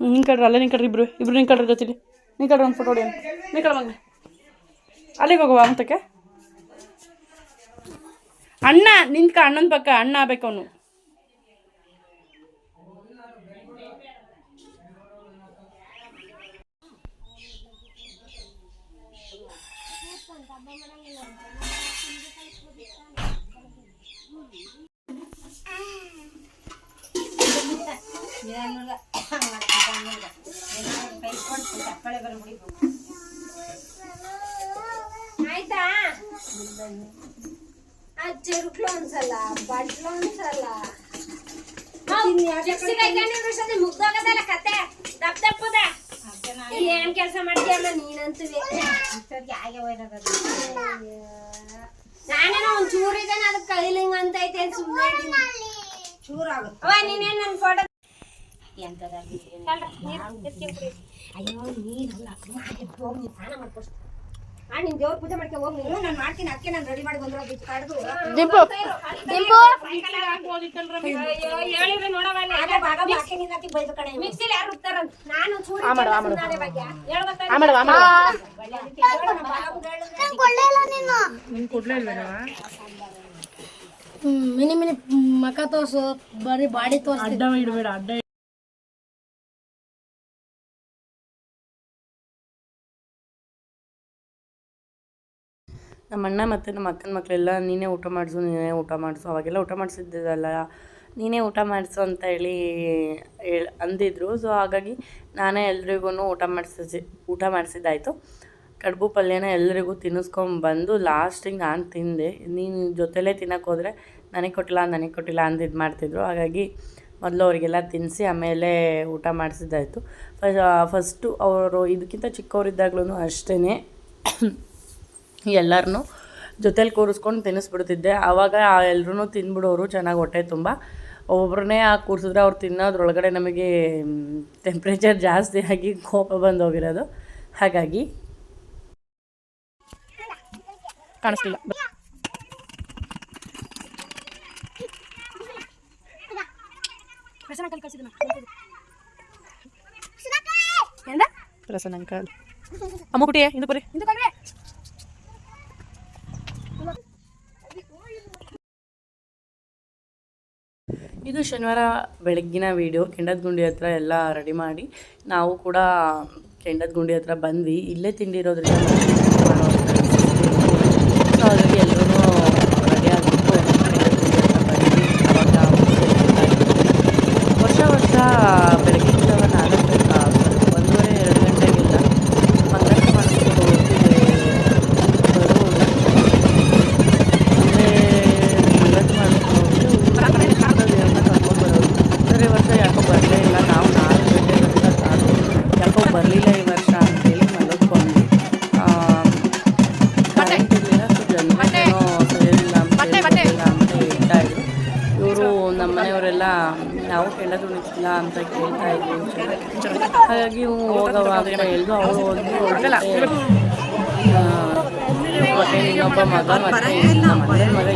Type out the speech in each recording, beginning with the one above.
ನಿನ್ ಕಡ್ರಿ ಅಲ್ಲೇ ನಿನ್ ಕಡ್ರಿ ಇಬ್ರು. ಇಬ್ರು ನಿನ್ ಕಡ್ರಿ ಜೊತೆಲಿ. ನಿನ್ ಕಡ್ರಿ ಒಂದು ಫೋಟೋ ಹೊಡಿ. ನಿನ್ ಕಡ ಅಲ್ಲಿಗೆ ಹೋಗುವ ಅಂತಕ್ಕೆ ಅಣ್ಣ, ನಿಂತ್ಕ, ಅಣ್ಣನ ಪಕ್ಕ ಅಣ್ಣ ಆಗ್ಬೇಕು ಅವನು. ಕೊಟ್ಟು ಆಯ್ತಾ? ಆ ಚೆರುಕ್ಲು ಅನ್ಸಲ್ಲ ಬಟ್ಲು ಅನ್ಸಲ್ಲ ಮುಗ್ದೋಗದಲ್ಲ ಕತೆ. ದಪ್ಪ ದಪ್ಪದ. ಏನ್ ಕೆಲಸ ಮಾಡ್ತೀಯಲ್ಲ ನೀನಂತೂ? ನಾನೇನೋ ಒಂದ್ ಚೂರ್ ಇದೆ ಅದಕ್ಕೆ ಕೈಲಿಂಗ್ ಅಂತ ಐತೆ ಸುಮ್ಮನೆ ಚೂರ್ ಆಗುತ್ತೆ ನೀನೇನ್ ನನ್ ಫೋಟೋ ಅಯ್ಯೋ ನೀನಲ್ಲ ಹೋಗಿ ನೀನು ಸ್ನಾನ ಮಾಡ್ಕೊಷ್ಟು ಆ ನಿನ್ ದೇವ್ರ ಪೂಜೆ ಮಾಡ್ಕೊ ಹೋಗ್ ನೀನು ನಾನು ಮಾಡ್ತೀನಿ ಅದಕ್ಕೆ ನಾನು ರೆಡಿ ಮಾಡಿ ಬಂದ್ರೆ ಬಿಟ್ಟು ಕಡ್ದು. ದಿಂಪು ದಿಂಪು ಹೇಳಿದ್ರೆ ನೋಡವಲ್ಲ ಆಗ ಭಾಗ ಮಾಡ್ತೀನಿ ನೀನು ಅತಿ ಬೈದು ಕಡೆ ಮಿಕ್ಸಿಲಿ ಯಾರು ನಾನು ಚೂರಿ ಆ ಮಾಡು, ಆ ಮಾಡು. ನಾಳೆ ಬಗ್ಗೆ. ಇಲ್ಲ ನೀನು. ನಿನ್ ಕೊಡ್ಲೇ ಮಿನಿ ಮಿನಿ ಮಕ ತೋರ್ಸು ಬರೀ ಬಾಡಿ ತೋರ್ಸ್ ಅಡ್ಡ ಇಡಬೇಡ ಅಡ್ಡ ನಮ್ಮ ಅಣ್ಣ ಮತ್ತು ನಮ್ಮ ಅಕ್ಕನ ಮಕ್ಕಳೆಲ್ಲ ನೀನೇ ಊಟ ಮಾಡಿಸು, ನೀನೇ ಊಟ ಮಾಡಿಸು. ಅವಾಗೆಲ್ಲ ಊಟ ಮಾಡಿಸಿದ್ದಲ್ಲ ನೀನೇ ಊಟ ಮಾಡಿಸು ಅಂತ ಹೇಳಿ ಹೇಳಿ ಅಂದಿದ್ರು. ಸೊ ಹಾಗಾಗಿ ನಾನೇ ಎಲ್ರಿಗೂ ಊಟ ಮಾಡಿಸಿ ಊಟ ಮಾಡಿಸಿದ್ದಾಯಿತು. ಕಡುಬು ಪಲ್ಯನ ಎಲ್ರಿಗೂ ತಿನ್ನಿಸ್ಕೊಂಬಂದು ಲಾಸ್ಟಿಗೆ ನಾನು ತಿಂದೆ. ನೀನು ಜೊತೆಲೇ ತಿನ್ನಕ್ಕೆ ಹೋದರೆ ನನಗೆ ಕೊಟ್ಟಿಲ್ಲ ನನಗೆ ಕೊಟ್ಟಿಲ್ಲ ಅಂತ ಇದು ಮಾಡ್ತಿದ್ರು. ಹಾಗಾಗಿ ಮೊದಲು ಅವರಿಗೆಲ್ಲ ತಿನ್ನಿಸಿ ಆಮೇಲೆ ಊಟ ಮಾಡಿಸಿದ್ದಾಯಿತು. ಫಸ್ಟು ಅವರು ಇದಕ್ಕಿಂತ ಚಿಕ್ಕವರಿದ್ದಾಗ್ಲೂ ಅಷ್ಟೇ ಎಲ್ಲರನ್ನೂ ಜೊತೇಲಿ ಕೂರಿಸ್ಕೊಂಡು ತಿನ್ನಿಸ್ಬಿಡ್ತಿದ್ದೆ. ಆವಾಗ ಎಲ್ಲರೂ ತಿಂದ್ಬಿಡೋರು ಚೆನ್ನಾಗಿ ಹೊಟ್ಟೆ ತುಂಬ. ಒಬ್ಬರನ್ನೇ ಆ ಕೂರಿಸಿದ್ರೆ ಅವ್ರು ತಿನ್ನೋದ್ರೊಳಗಡೆ ನಮಗೆ ಟೆಂಪ್ರೇಚರ್ ಜಾಸ್ತಿ ಆಗಿ ಕೋಪ ಬಂದೋಗಿರೋದು ಹಾಗಾಗಿ ಕಾಣಿಸ್ಲಿಲ್ಲ. ಪ್ರಸನ್ನ ಅಂಕಲ್ ಅಮ್ಮ ಕುಟಿಯೇ ಇಂದು ಬರೀ ಇದು ಶನಿವಾರ ಬೆಳಗ್ಗಿನ ವಿಡಿಯೋ ಕೆಂಡದ ಗುಂಡಿ ಹತ್ರ ಎಲ್ಲ ರೆಡಿ ಮಾಡಿ ನಾವು ಕೂಡ ಕೆಂಡದ ಗುಂಡಿ ಹತ್ರ ಬಂದ್ವಿ. ಇಲ್ಲೇ ತಿಂಡಿ ಇರೋದ್ರಿಂದ ಸೊ ಎಲ್ಲರೂ ತುಳಿತಿಲ್ಲ ಅಂತ ಕೇಳ್ತಾ ಇದ್ವಿ ಹಾಗಾಗಿ ಹೋಗವ ಹೇಳಿದ್ರು ಅವರು ಹೋಗಿ ಮತ್ತೆ ಇನ್ನೊಬ್ಬ ಮಗ ಮತ್ತೆ ಮನೆ ಮಗ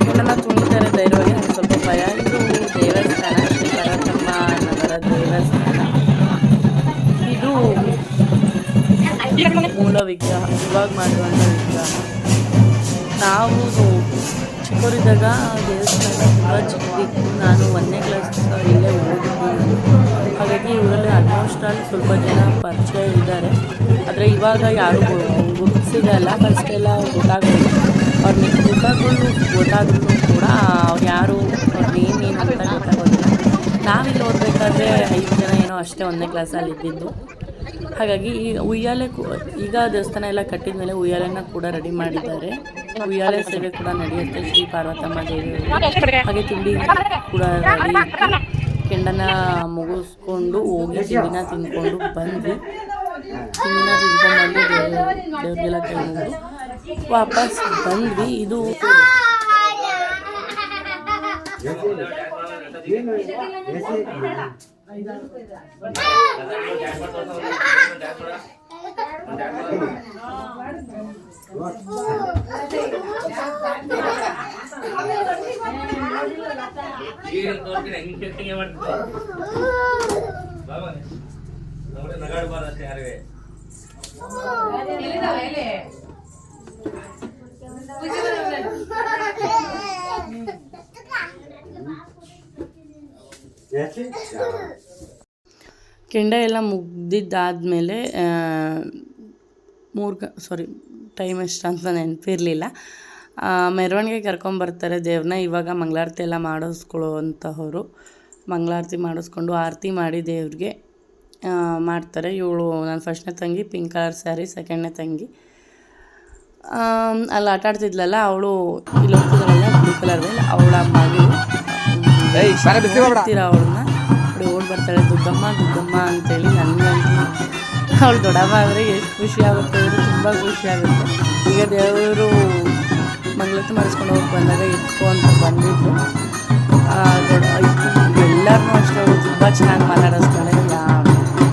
ಇಬ್ಬರು ತುಳಿತಾರೆ ಧೈರ್ಯವಾಗಿ ಸ್ವಲ್ಪ ಭಯ ಇದು ದೇವಸ್ಥಾನ ನಗರ ದೇವಸ್ಥಾನ. ಇದು ಮೂಲ ವಿಗ್ರಹ, ಇವಾಗ ಮಾಡುವಂಥ ವಿಗ್ರಹ. ನಾವು ಚಿಕ್ಕವರಿದ್ದಾಗ ದೇವಸ್ಥಾನ ತುಂಬ ಚಿಕ್ಕದಿತ್ತು. ನಾನು ಒಂದನೇ ಕ್ಲಾಸ್ ಇಲ್ಲೇ ಓದಿದ್ದೀನಿ. ಹಾಗಾಗಿ ಇವರಲ್ಲಿ ಆಲ್ಮೋಸ್ಟ್ ಆಲ್ ಸ್ವಲ್ಪ ಜನ ಪರಿಚಯ ಇದ್ದಾರೆ. ಆದರೆ ಇವಾಗ ಯಾರು ಗುರುತಿಸಿದಲ್ಲ ಫಸ್ಟೆಲ್ಲ ಗೊತ್ತಾಗಲಿಲ್ಲ ಅವ್ರ ಗೊತ್ತಾಗಲು ಗೊತ್ತಾದ್ರೂ ಕೂಡ ಅವ್ರು ಯಾರು ಅವ್ರ ನೇಮ್ ಅಂತ ಗೊತ್ತಾಗೋದಿಲ್ಲ. ನಾವಿಲ್ಲಿ ಓದಬೇಕಾದ್ರೆ ಐದು ಜನ ಏನೋ ಅಷ್ಟೇ ಒಂದನೇ ಕ್ಲಾಸಲ್ಲಿ ಇದ್ದಿದ್ದು. ಹಾಗಾಗಿ ಈ ಉಯ್ಯಾಲೆ ಈಗ ದೇವಸ್ಥಾನ ಎಲ್ಲ ಕಟ್ಟಿದ ಮೇಲೆ ಉಯ್ಯಾಲೆನ ಕೂಡ ರೆಡಿ ಮಾಡಿದ್ದಾರೆ ಉಯ್ಯಾಲೆ ಸೇವೆ ಕೂಡ ನಡೆಯುತ್ತೆ ಶ್ರೀ ಪಾರ್ವತಮ್ಮ ದೇವಿ ಹಾಗೆ ತಿಂಡಿ ಕೂಡ ರೆಡಿ ಕೆಂಡನ ಮುಗಿಸ್ಕೊಂಡು ಹೋಗಿ ತಿಂಡಿನ ತಿಂದ್ಕೊಂಡು ಬಂದ್ವಿ ತಿಂಡಿನ ತಿಂದ್ಕೊಂಡು ದೇವ್ರಿಗೆಲ್ಲ ವಾಪಸ್ ಬಂದ್ವಿ ಇದು ಈಗ ತೋರ್ತೀನಿ ಹೆಂಗೆ ಹೆಂಗೆ ಮಾಡ್ತೀನಿ ಬಾಬಾ ನೋಡಿ ನಗಾಡಬಾರ್ದು ಅಷ್ಟೇ ಯಾರಿವೆ ಕೆಂಡ ಎಲ್ಲ ಮುಗ್ದಿದ್ದಾದಮೇಲೆ ಮೂರು ಗ ಸಾರಿ ಟೈಮ್ ಎಷ್ಟು ಅಂತ ನೆನಪಿರಲಿಲ್ಲ. ಮೆರವಣಿಗೆ ಕರ್ಕೊಂಬರ್ತಾರೆ ದೇವ್ರನ್ನ ಇವಾಗ ಮಂಗಳಾರತಿ ಎಲ್ಲ ಮಾಡಿಸ್ಕೊಳ್ಳುವಂತಹವರು. ಮಂಗಳಾರತಿ ಮಾಡಿಸ್ಕೊಂಡು ಆರತಿ ಮಾಡಿ ದೇವ್ರಿಗೆ ಮಾಡ್ತಾರೆ. ಇವಳು ನನ್ನ ಫಸ್ಟ್ನೇ ತಂಗಿ ಪಿಂಕ್ ಕಲರ್ ಸ್ಯಾರಿ ಸೆಕೆಂಡ್ನೇ ತಂಗಿ. ಅಲ್ಲಿ ಆಟ ಆಡ್ತಿದ್ಲಲ್ಲ ಅವಳು ಇಲ್ಲಿ ಹೋಗ್ತಿದ್ದಾಳಲ್ಲ ಬ್ಲೂ ಕಲರ್ ಅವಳ ಮಗಳು. ಹೋಗ್ತೀರಾ ಅವಳನ್ನ? ಅವಳು ಓಡ್ ಬರ್ತಾಳೆ ದುಡ್ಡಮ್ಮ ದುಡ್ಡಮ್ಮ ಅಂತೇಳಿ ನನಗಂತೂ ಅವಳು ದೊಡ್ಡಮ್ಮ ಆದರೆ ಎಷ್ಟು ಖುಷಿ ಆಗುತ್ತೆ ಅಂದರೆ ತುಂಬ ಖುಷಿ ಆಗುತ್ತೆ. ಈಗ ದೇವರು ಮಂಗಳತ್ತು ಮಾಡಿಸ್ಕೊಂಡು ಹೋಗಿ ಬಂದಾಗ ಎತ್ಕೊ ಅಂತ ಬಂದಿದ್ದು ದೊಡ್ಡ ಎಲ್ಲರನ್ನೂ ಅಷ್ಟೇ ಅವಳು ತುಂಬ ಚೆನ್ನಾಗಿ ಮಾತಾಡಿಸ್ತಾಳೆ.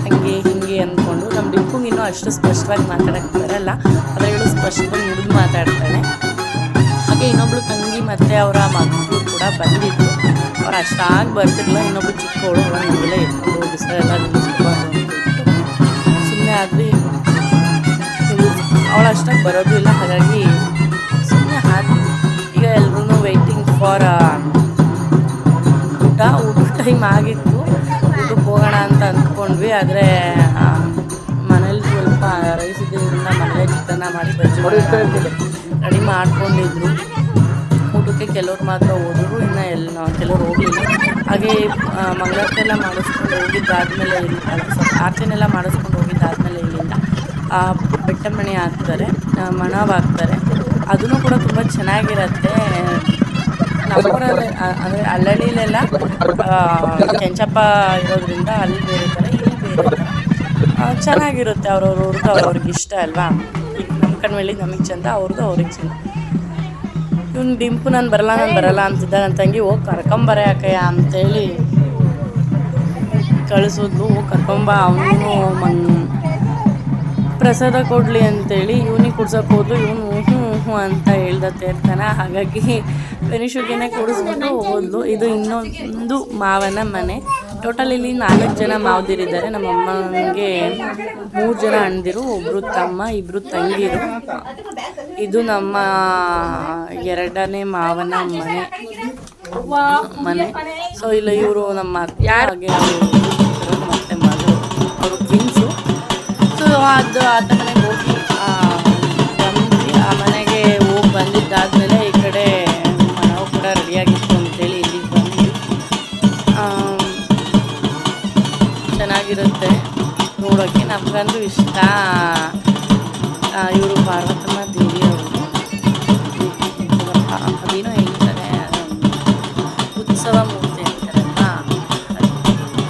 ಹಂಗೆ ಹಿಂಗೆ ಅಂದ್ಕೊಂಡು ನಮ್ಮ ಡಿಂಪುಂಗೆ ಇನ್ನೂ ಅಷ್ಟು ಸ್ಪಷ್ಟವಾಗಿ ಮಾತಾಡಕ್ಕೆ ಬರಲ್ಲ. ಆದರೆ ಇವಳು ಸ್ಪಷ್ಟವಾಗಿ ನುಡಿದು ಮಾತಾಡ್ತಾಳೆ. ಹಾಗೆ ಇನ್ನೊಬ್ಳು ತಂಗಿ ಮತ್ತು ಅವರ ಮಕ್ಕಳು ಕೂಡ ಬಂದಿದ್ರು. ಅವ್ರು ಅಷ್ಟಾಗಿ ಬರ್ತಿರಲ್ಲ ಇನ್ನೊಬ್ಬರು ಚಿಕ್ಕವಳು ಹೋಗಿ ಸರ್ ಎಲ್ಲ ಸುಮ್ಮನೆ ಆದ್ವಿ ಅವಳು ಅಷ್ಟಾಗಿ ಬರೋದು ಇಲ್ಲ ಹಾಗಾಗಿ ಸುಮ್ಮನೆ ಹಾಕಿ ಈಗ ಎಲ್ರೂ ವೆಯ್ಟಿಂಗ್ ಫಾರ್ ಊಟ ಊಟ ಟೈಮ್ ಆಗಿತ್ತು ಊಟಕ್ಕೆ ಹೋಗೋಣ ಅಂತ ಅಂದ್ಕೊಂಡ್ವಿ ಆದರೆ ಮನೇಲಿ ಸ್ವಲ್ಪ ರೈಸ್ ಇದ್ದಿದ್ದರಿಂದ ಮನೇಲೆ ಚಿತ್ರಾನ್ನ ಮಾಡಿ ರೆಡಿ ಮಾಡ್ಕೊಂಡಿದ್ರು. ಊಟಕ್ಕೆ ಕೆಲವ್ರು ಮಾತ್ರ ಓದಿದ್ರು ಇನ್ನು ಎಲ್ಲ ಕೆಲವ್ರು ಹೋಗಲಿಲ್ಲ. ಹಾಗೆ ಮಂಗಳಾರತೆಲ್ಲ ಮಾಡಿಸ್ಕೊಂಡು ಹೋಗಿದ್ದಾದ್ಮೇಲೆ ಆರ್ಚನೆಲ್ಲ ಮಾಡಿಸ್ಕೊಂಡು ಹೋಗಿದ್ದಾದ್ಮೇಲೆ ಇಲ್ಲಿಂದ ಬೆಟ್ಟ ಮಣಿ ಹಾಕ್ತಾರೆ ಮಣವಾಗ್ತಾರೆ. ಅದನ್ನು ಕೂಡ ತುಂಬ ಚೆನ್ನಾಗಿರತ್ತೆ. ನಮ್ಮೂರಲ್ಲಿ ಅಂದರೆ ಅಲ್ಲಳ್ಳಿಲೆಲ್ಲ ಕೆಂಚಪ್ಪ ಇರೋದ್ರಿಂದ ಅಲ್ಲಿ ಬೇರೆ ಥರ ಇಲ್ಲಿ ಬೇರೆ ಥರ ಚೆನ್ನಾಗಿರುತ್ತೆ, ಅವ್ರವ್ರ ಅವ್ರಿಗೆ ಇಷ್ಟ ಅಲ್ವಾ? ಈಗ ನಮ್ಮ ಕಣ್ಮೇಲೆ ನಮಗೆ ಚಂದ ಅವ್ರದ್ದು ಅವ್ರಿಗೆ ಚಂದ. ಇವ್ನು ಡಿಂಪು ನಾನು ಬರಲ್ಲ ನಾನು ಬರಲ್ಲ ಅಂತಿದ್ದ ನನ್ನ ತಂಗಿ, ಹೋಗಿ ಕರ್ಕೊಂಬರ ಯಾಕಯ್ಯ ಅಂತೇಳಿ ಕಳಿಸೋದು ಹೋಗಿ ಕರ್ಕೊಂಬ ಅವನು ಮಂಗ್ ಪ್ರಸಾದ ಕೊಡಲಿ ಅಂತೇಳಿ ಇವನಿಗೆ ಕುಡ್ಸೋಕೆ ಹೋದ್ಲು. ಇವನು ಹ್ಞೂ ಹ್ಞೂ ಅಂತ ಹೇಳ್ದ ತೇರ್ತಾನ ಹಾಗಾಗಿ ಬೆನಿಶುಗಿನೇ ಕುಡಿಸ್ಬಿಟ್ಟು ಹೋದ್ಲು. ಇದು ಇನ್ನೊಂದು ಮಾವನ ಮನೆ. ಟೋಟಲ್ ಇಲ್ಲಿ ನಾಲ್ಕು ಜನ ಮಾವದಿರಿದ್ದಾರೆ. ನಮ್ಮ ಅಮ್ಮನಿಗೆ ಮೂರು ಜನ ಅಣ್ಣದಿರು ಒಬ್ಬರು ತಮ್ಮ ಇಬ್ಬರು ತಂಗಿರು. ಇದು ನಮ್ಮ ಎರಡನೇ ಮಾವನ ಮನೆ. ಮನೆ. ಸೊ ಇಲ್ಲ, ಇವರು ನಮ್ಮ ಯಾರಾಗೆ ಮತ್ತೆ ಮಗಳು. ಅವರು ಸೊ ಅದು ಆತ ಮನೆಗೆ ಹೋಗಿ ಆ ಮನೆಗೆ ಹೋಗಿ ಬಂದಿದ್ದಾದಮೇಲೆ ಈ ಕಡೆ ನಮಗಂತೂ ಇಷ್ಟ. ಇವರು ಪಾರ್ವತಮ್ಮ ದೇವಿ ಅವರು. ಅದೇನೋ ಹೇಳ್ತಾರೆ ಉತ್ಸವ ಮೂರ್ತಿ ಅಂತಾರಲ್ಲ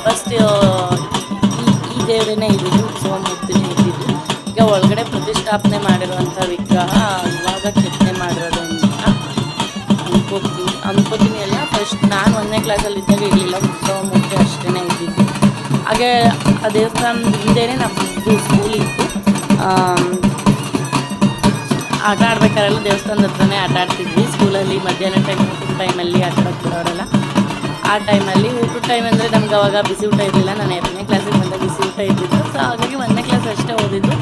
ಫಸ್ಟ್ ಈ ದೇವರೇನೆ ಇದ್ದಿದ್ದು ಉತ್ಸವ ಮೂರ್ತಿನೇ ಇದ್ದಿದ್ದು ಈಗ ಒಳಗಡೆ ಪ್ರತಿಷ್ಠಾಪನೆ ಮಾಡಿರುವಂಥ ವಿಗ್ರಹ ಇವಾಗ ಕೆತ್ತನೆ ಮಾಡಿರೋದು ಅಂತ ಅನ್ಕೋತೀನಿ. ಅನ್ಕೋತೀನಿ ಎಲ್ಲ ಫಸ್ಟ್ ನಾನು ಒಂದನೇ ಕ್ಲಾಸಲ್ಲಿ ಇದ್ದಾಗ ಇರಲಿಲ್ಲ ಉತ್ಸವ ಮೂರ್ತಿ ಅಷ್ಟೇ ಇದ್ದಿದ್ದು ಹಾಗೆ ಆ ದೇವಸ್ಥಾನ ಹಿಂದೆನೇ ನಮ್ಮದು ಸ್ಕೂಲ್ ಇತ್ತು. ಆಟ ಆಡ್ಬೇಕಾರೆಲ್ಲ ದೇವಸ್ಥಾನದ ಹತ್ರನೇ ಆಟ ಆಡ್ತಿದ್ವಿ. ಸ್ಕೂಲಲ್ಲಿ ಮಧ್ಯಾಹ್ನ ಟೈಮ್ ಊಟದ ಟೈಮಲ್ಲಿ ಆಟ ಆಡ್ತಿರೋರೆಲ್ಲ. ಆ ಟೈಮಲ್ಲಿ ಊಟದ ಟೈಮ್ ಅಂದರೆ ನಮ್ಗೆ ಅವಾಗ ಬಿಸಿ ಊಟ ಇರಲಿಲ್ಲ. ನಾನು ಎರಡನೇ ಕ್ಲಾಸಿಗೆ ಬಂದ ಬಿಸಿ ಊಟ ಇದ್ದಿದ್ದು ಸೊ ಹಾಗಾಗಿ ಒಂದನೇ ಕ್ಲಾಸ್ ಅಷ್ಟೇ ಓದಿದ್ದು.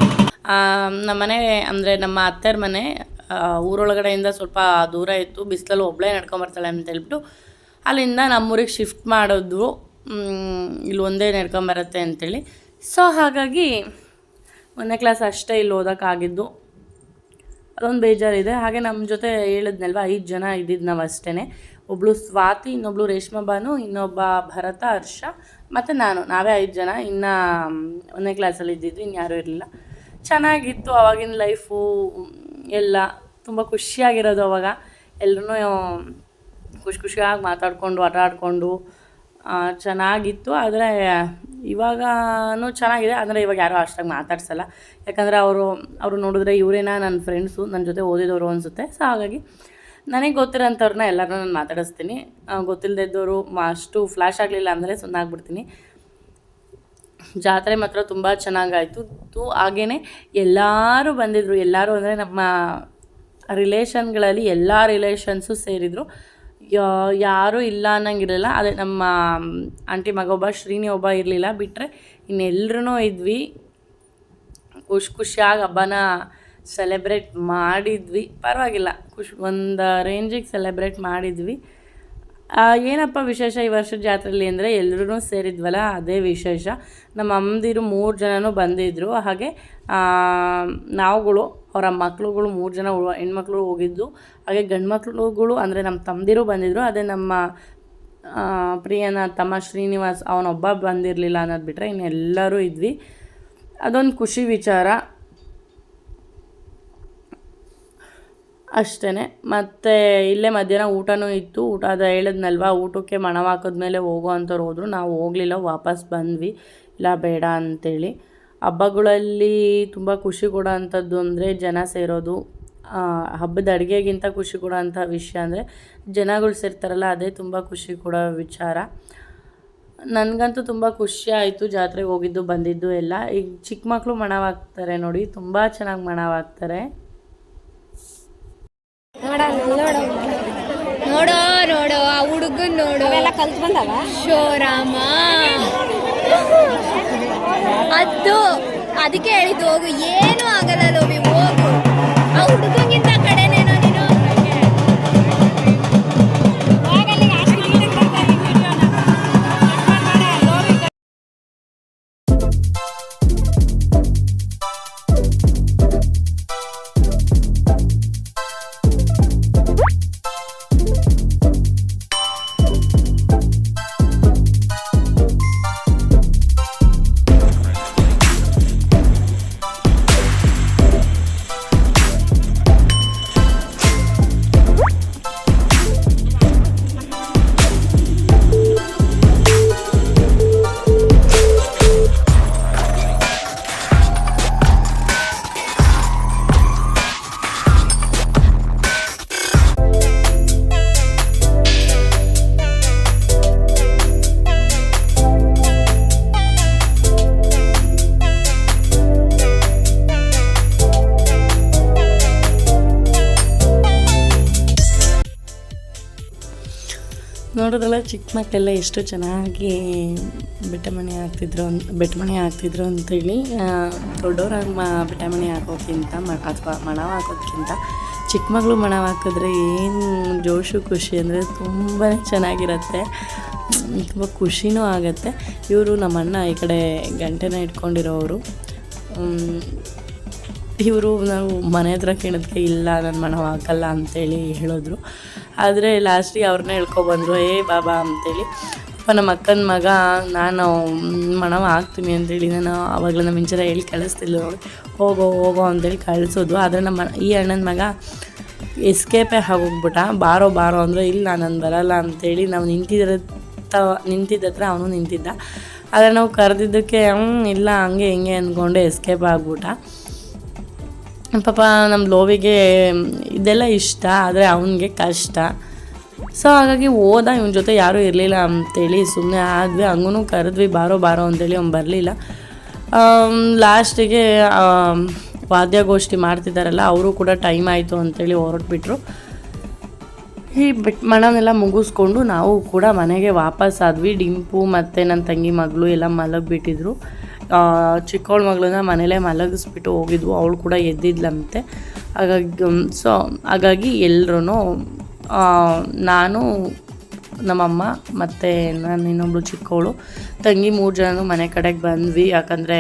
ನಮ್ಮ ಮನೆ ಅಂದರೆ ನಮ್ಮ ಅತ್ತೆಯರ ಮನೆ ಊರೊಳಗಡೆಯಿಂದ ಸ್ವಲ್ಪ ದೂರ ಇತ್ತು. ಬಿಸಿಲಲ್ಲಿ ಒಬ್ಬಳೇ ನಡ್ಕೊಂಬರ್ತಾಳೆ ಅಂತ ಹೇಳ್ಬಿಟ್ಟು ಅಲ್ಲಿಂದ ನಮ್ಮೂರಿಗೆ ಶಿಫ್ಟ್ ಮಾಡಿದ್ರು. ಮ್, ಇಲ್ಲಿ ಒಂದೇ ನಡ್ಕೊಂಬರತ್ತೆ ಅಂತೇಳಿ. ಸೊ ಹಾಗಾಗಿ ಒಂದನೇ ಕ್ಲಾಸ್ ಅಷ್ಟೇ ಇಲ್ಲಿ ಓದೋಕ್ಕಾಗಿದ್ದು ಅದೊಂದು ಬೇಜಾರಿದೆ. ಹಾಗೆ ನಮ್ಮ ಜೊತೆ ಹೇಳಿದ್ನಲ್ವ, ಐದು ಜನ ಇದ್ದಿದ್ದು ನಾವು ಅಷ್ಟೇ ಒಬ್ಬಳು ಸ್ವಾತಿ, ಇನ್ನೊಬ್ಳು ರೇಷ್ಮಾ ಬಾನು ಇನ್ನೊಬ್ಬ ಭರತ, ಹರ್ಷ, ಮತ್ತು ನಾನು. ನಾವೇ ಐದು ಜನ. ಇನ್ನು ಒಂದನೇ ಕ್ಲಾಸಲ್ಲಿ ಇದ್ದಿದ್ದು ಇನ್ಯಾರೂ ಇರಲಿಲ್ಲ. ಚೆನ್ನಾಗಿತ್ತು ಆವಾಗಿನ ಲೈಫು ಎಲ್ಲ. ತುಂಬ ಖುಷಿಯಾಗಿರೋದು ಅವಾಗ. ಎಲ್ಲರೂ ಖುಷಿ ಖುಷಿಯಾಗಿ ಮಾತಾಡಿಕೊಂಡು, ಆಟ ಆಡಿಕೊಂಡು ಚೆನ್ನಾಗಿತ್ತು. ಆದರೆ, ಇವಾಗನೂ ಚೆನ್ನಾಗಿದೆ. ಅಂದರೆ ಇವಾಗ ಯಾರೂ ಅಷ್ಟಾಗಿ ಮಾತಾಡ್ಸಲ್ಲ. ಯಾಕಂದರೆ, ಅವರು ಅವರು ನೋಡಿದ್ರೆ ಇವರೇನ ನನ್ನ ಫ್ರೆಂಡ್ಸು ನನ್ನ ಜೊತೆ ಓದಿದವರು ಅನಿಸುತ್ತೆ. ಸೊ ಹಾಗಾಗಿ ನನಗೆ ಗೊತ್ತಿರೋಂಥವ್ರನ್ನ ಎಲ್ಲರೂ ನಾನು ಮಾತಾಡಿಸ್ತೀನಿ. ಗೊತ್ತಿಲ್ಲದೆ ಇದ್ದವರು ಅಷ್ಟು ಫ್ಲ್ಯಾಶ್ ಆಗಲಿಲ್ಲ ಅಂದರೆ ಸುನ್ನಾಗಿ ಆಗ್ಬಿಡ್ತೀನಿ ಜಾತ್ರೆ ಮಾತ್ರ ತುಂಬ ಚೆನ್ನಾಗಾಯಿತು. ತು ಹಾಗೇ ಎಲ್ಲರೂ ಬಂದಿದ್ದರು ಎಲ್ಲರೂ ಅಂದರೆ ನಮ್ಮ ರಿಲೇಷನ್ಗಳಲ್ಲಿ ಎಲ್ಲ ರಿಲೇಷನ್ಸು ಸೇರಿದರು. ಯಾರೂ ಇಲ್ಲ ಅನ್ನಂಗಿರಲಿಲ್ಲ ಅದೇ ನಮ್ಮ ಆಂಟಿ ಮಗ ಒಬ್ಬ, ಶ್ರೀನಿ ಒಬ್ಬ ಇರಲಿಲ್ಲ ಬಿಟ್ಟರೆ ಇನ್ನೆಲ್ಲರೂ ಇದ್ವಿ. ಖುಷಿ ಖುಷಿಯಾಗಿ ಹಬ್ಬನ ಸೆಲೆಬ್ರೇಟ್ ಮಾಡಿದ್ವಿ. ಪರವಾಗಿಲ್ಲ, ಖುಷಿ, ಒಂದು ರೇಂಜಿಗೆ ಸೆಲೆಬ್ರೇಟ್ ಮಾಡಿದ್ವಿ. ಏನಪ್ಪ ವಿಶೇಷ ಈ ವರ್ಷದ ಜಾತ್ರೆಯಲ್ಲಿ ಅಂದರೆ ಎಲ್ಲರೂ ಸೇರಿದ್ವಲ್ಲ, ಅದೇ ವಿಶೇಷ. ನಮ್ಮ ಅಮ್ಮದಿರು ಮೂರು ಜನನೂ ಬಂದಿದ್ದರು ಹಾಗೆ ನಾವುಗಳು ಅವರ ಮಕ್ಳುಗಳು ಮೂರು ಜನ ಹೆಣ್ಮಕ್ಳು ಹೋಗಿದ್ದು. ಹಾಗೆ ಗಂಡು ಮಕ್ಳುಗಳು ಅಂದರೆ ನಮ್ಮ ತಮ್ಮದಿರು ಬಂದಿದ್ದರು ಅದೇ ನಮ್ಮ ಪ್ರಿಯನ ತಮ್ಮ ಶ್ರೀನಿವಾಸ್ ಅವನೊಬ್ಬ ಬಂದಿರಲಿಲ್ಲ ಅನ್ನೋದು ಬಿಟ್ಟರೆ ಇನ್ನೆಲ್ಲರೂ ಇದ್ವಿ. ಅದೊಂದು ಖುಷಿ ವಿಚಾರ. ಅಷ್ಟೇ ಮತ್ತು ಇಲ್ಲೇ ಮಧ್ಯಾಹ್ನ ಊಟನೂ ಇತ್ತು. ಊಟ ಅದು ಹೇಳಿದ್ನಲ್ವ, ಊಟಕ್ಕೆ ಮಣವಾಕಿದ್ಮೇಲೆ ಹೋಗೋ ಅಂಥವ್ರು ಹೋದರು. ನಾವು ಹೋಗಲಿಲ್ಲ, ವಾಪಸ್ ಬಂದ್ವಿ. ಇಲ್ಲ, ಬೇಡ ಅಂತೇಳಿ. ಹಬ್ಬಗಳಲ್ಲಿ ತುಂಬ ಖುಷಿ ಕೊಡೋ ಅಂಥದ್ದು ಅಂದರೆ ಜನ ಸೇರೋದು. ಹಬ್ಬದ ಅಡುಗೆಗಿಂತ ಖುಷಿ ಕೊಡೋ ಅಂಥ ವಿಷಯ ಅಂದರೆ ಜನಗಳು ಸೇರ್ತಾರಲ್ಲ ಅದೇ ತುಂಬ ಖುಷಿ ಕೊಡೋ ವಿಚಾರ. ನನಗಂತೂ ತುಂಬ ಖುಷಿ ಆಯಿತು ಜಾತ್ರೆಗೆ ಹೋಗಿದ್ದು ಬಂದಿದ್ದು ಎಲ್ಲ. ಈಗ ಚಿಕ್ಕ ಮಕ್ಕಳು ಮಣವಾಗ್ತಾರೆ ನೋಡಿ ತುಂಬ ಚೆನ್ನಾಗಿ ಮಣವಾಗ್ತಾರೆ. ನೋಡೋ ನೋಡೋ. ಆ ಹುಡುಗನ್ ನೋಡೋ. ಎಲ್ಲ ಕಲ್ತ್ ಬಂದವ? ಶೋರಾಮ ಅದು ಅದಕ್ಕೆ ಹೇಳಿದ್ದು ಹೋಗು ಏನು ಆಗಲ್ಲ ಲೋಬಿ ಹೋಗು. ಆ ಚಿಕ್ಕ ಮಕ್ಕಳೆಲ್ಲ ಎಷ್ಟು ಚೆನ್ನಾಗಿ ಬೆಟ್ಟಮಣಿ ಹಾಕ್ತಿದ್ರು ಅಂತ ಬೆಟ್ಟಮಣಿ ಆಗ್ತಿದ್ರು ಅಂತೇಳಿ ದೊಡ್ಡವ್ರಾಗಿ ಮ ಹಾಕೋಕ್ಕಿಂತ ಮ, ಅಥವಾ ಮಣವ ಹಾಕೋದ್ಕಿಂತ ಚಿಕ್ಕ ಮಗಳು ಮಣವ ಹಾಕಿದ್ರೆ ಏನು ಜೋಶು ಖುಷಿ ಅಂದರೆ ತುಂಬ ಚೆನ್ನಾಗಿರುತ್ತೆ. ತುಂಬ ಖುಷಿನೂ ಆಗುತ್ತೆ. ಇವರು ನಮ್ಮಣ್ಣ ಈ ಕಡೆ ಗಂಟೆನ ಇಟ್ಕೊಂಡಿರೋರು ಇವರು ನಾವು ಮನೆ ಹತ್ರ ಕೇಳೋದಕ್ಕೆ ಇಲ್ಲ ನನ್ನ ಮಣವ ಹಾಕಲ್ಲ ಅಂತೇಳಿ ಹೇಳಿದ್ರು. ಆದರೆ ಲಾಸ್ಟಿಗೆ ಅವ್ರನ್ನೇ ಹೇಳ್ಕೊಬಂದರು ಏ ಬಾಬಾ ಅಂತೇಳಿ. ಅಪ್ಪ, ನಮ್ಮ ಅಕ್ಕನ ಮಗ, ನಾನು ಮಣವ ಆಗ್ತೀನಿ ಅಂತೇಳಿ. ನಾನು ಆವಾಗಲೇ ನಮ್ಮ ಇಂಚರ ಹೇಳಿ ಕಳಿಸ್ತಿಲ್ಲ ಹೋಗೋ ಹೋಗೋ ಅಂತೇಳಿ ಕಳಿಸೋದು. ಆದರೆ ನಮ್ಮ ಈ ಅಣ್ಣನ ಮಗ ಎಸ್ಕೇಪೇ ಆಗೋಗ್ಬಿಟ್ಟ. ಬಾರೋ ಬಾರೋ ಅಂದರೆ, ಇಲ್ಲ, ನಾನು ಬರಲ್ಲ ಅಂತೇಳಿ ನಾವು ನಿಂತಿದ್ರ ನಿಂತಿದ್ದ ಹತ್ರ ಅವನು ನಿಂತಿದ್ದ. ಆದರೆ ನಾವು ಕರೆದಿದ್ದಕ್ಕೆ ಹ್ಞೂ ಇಲ್ಲ, ಹಂಗೆ, ಹಿಂಗೆ ಅಂದ್ಕೊಂಡು ಎಸ್ಕೇಪ್ ಆಗ್ಬಿಟ್ಟ. ಪಾಪ ನಮ್ಮ ಲೋವಿಗೆ ಇದೆಲ್ಲ ಇಷ್ಟ, ಆದರೆ ಅವನಿಗೆ ಕಷ್ಟ. ಸೊ ಹಾಗಾಗಿ ಹೋದ ಇವನ ಜೊತೆ ಯಾರೂ ಇರಲಿಲ್ಲ ಅಂತೇಳಿ ಸುಮ್ಮನೆ ಆದ್ವಿ ಹಂಗೂ ಕರೆದ್ವಿ, ಬಾರೋ ಬಾರೋ ಅಂತೇಳಿ ಅವ್ನು ಬರಲಿಲ್ಲ. ಲಾಸ್ಟಿಗೆ ವಾದ್ಯಗೋಷ್ಠಿ ಮಾಡ್ತಿದ್ದಾರಲ್ಲ ಅವರು ಕೂಡ ಟೈಮ್ ಆಯಿತು ಅಂತೇಳಿ ಹೊರಟ್ಬಿಟ್ರು. ಈ ಬಿಟ್ಟು ಮಣನೆಲ್ಲ ಮುಗಿಸ್ಕೊಂಡು ನಾವು ಕೂಡ ಮನೆಗೆ ವಾಪಸ್ ಆದ್ವಿ. ಡಿಂಪು ಮತ್ತು ನನ್ನ ತಂಗಿ ಮಗಳು ಎಲ್ಲ ಮಲಗಿಬಿಟ್ಟಿದ್ರು. ಚಿಕ್ಕವಳ ಮಗಳನ್ನ ಮನೇಲೇ ಮಲಗಿಸ್ಬಿಟ್ಟು ಹೋಗಿದ್ವು. ಅವಳು ಕೂಡ ಎದ್ದಿದ್ಲಂತೆ. ಹಾಗಾಗಿ ಸೊ ಹಾಗಾಗಿ ಎಲ್ಲರೂ ನಾನು, ನಮ್ಮಮ್ಮ ಮತ್ತು ನಾನು ಇನ್ನೊಬ್ಳು ಚಿಕ್ಕವಳು ತಂಗಿ ಮೂರು ಜನನು ಮನೆ ಕಡೆಗೆ ಬಂದ್ವಿ. ಯಾಕಂದರೆ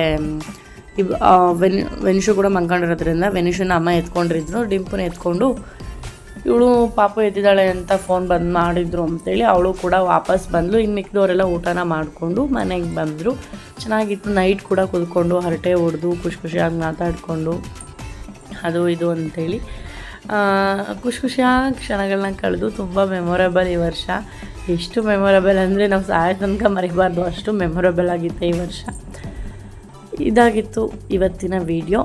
ಇಬ್ ವೆನ್, ವೆನಿಶು ಕೂಡ ಮಲ್ಕೊಂಡಿರೋದ್ರಿಂದ ವೆನಿಶುನ ಅಮ್ಮ ಎತ್ಕೊಂಡಿದ್ರು, ಡಿಂಪುನ ಎತ್ಕೊಂಡು ಇವಳು ಪಾಪ ಎದ್ದಿದ್ದಾಳೆ ಅಂತ ಫೋನ್ ಬಂದ್ ಮಾಡಿದ್ರು ಅಂತೇಳಿ ಅವಳು ಕೂಡ ವಾಪಸ್ ಬಂದಳು ಇನ್ನು ಮಿಕ್ಕಿದವರೆಲ್ಲ ಊಟನ ಮಾಡಿಕೊಂಡು ಮನೆಗೆ ಬಂದರು. ಚೆನ್ನಾಗಿತ್ತು. ನೈಟ್ ಕೂಡ ಕುತ್ಕೊಂಡು ಹರಟೆ ಹೊಡೆದು ಖುಷಿ ಖುಷಿಯಾಗಿ ಮಾತಾಡಿಕೊಂಡು ಅದು ಇದು ಅಂತೇಳಿ. ಖುಷಿ ಖುಷಿಯಾಗಿ ಕ್ಷಣಗಳನ್ನ ಕಳೆದು ತುಂಬ ಮೆಮೊರೇಬಲ್ ಈ ವರ್ಷ. ಎಷ್ಟು ಮೆಮೊರೇಬಲ್ ಅಂದರೆ ನಾವು ಸಾಯ ತನಕ ಮರಿಬಾರ್ದು. ಅಷ್ಟು ಮೆಮೊರೇಬಲ್ ಆಗಿತ್ತು ಈ ವರ್ಷ. ಇದಾಗಿತ್ತು ಇವತ್ತಿನ ವಿಡಿಯೋ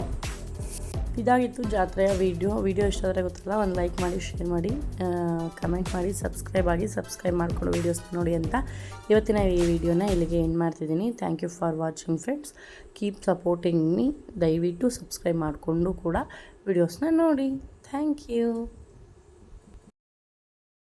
ಇದಾಗಿತ್ತು ಜಾತ್ರೆಯ ವಿಡಿಯೋ ವಿಡಿಯೋ ಇಷ್ಟ ಆದರೆ ಗೊತ್ತಲ್ಲ, ಒಂದು ಲೈಕ್ ಮಾಡಿ ಶೇರ್ ಮಾಡಿ ಕಮೆಂಟ್ ಮಾಡಿ ಸಬ್ಸ್ಕ್ರೈಬ್ ಆಗಿ ಸಬ್ಸ್ಕ್ರೈಬ್ ಮಾಡಿಕೊಂಡು ವೀಡಿಯೋಸ್ ನೋಡಿ ಅಂತ ಇವತ್ತಿನ ಈ ವಿಡಿಯೋನ ಇಲ್ಲಿಗೆ ಎಂಡ್ ಮಾಡ್ತಿದ್ದೀನಿ. Thank you for watching friends keep supporting me ದಯವಿಟ್ಟು ಸಬ್ಸ್ಕ್ರೈಬ್ ಮಾಡಿಕೊಂಡು ಕೂಡ ವಿಡಿಯೋಸ್ನ ನೋಡಿ. Thank you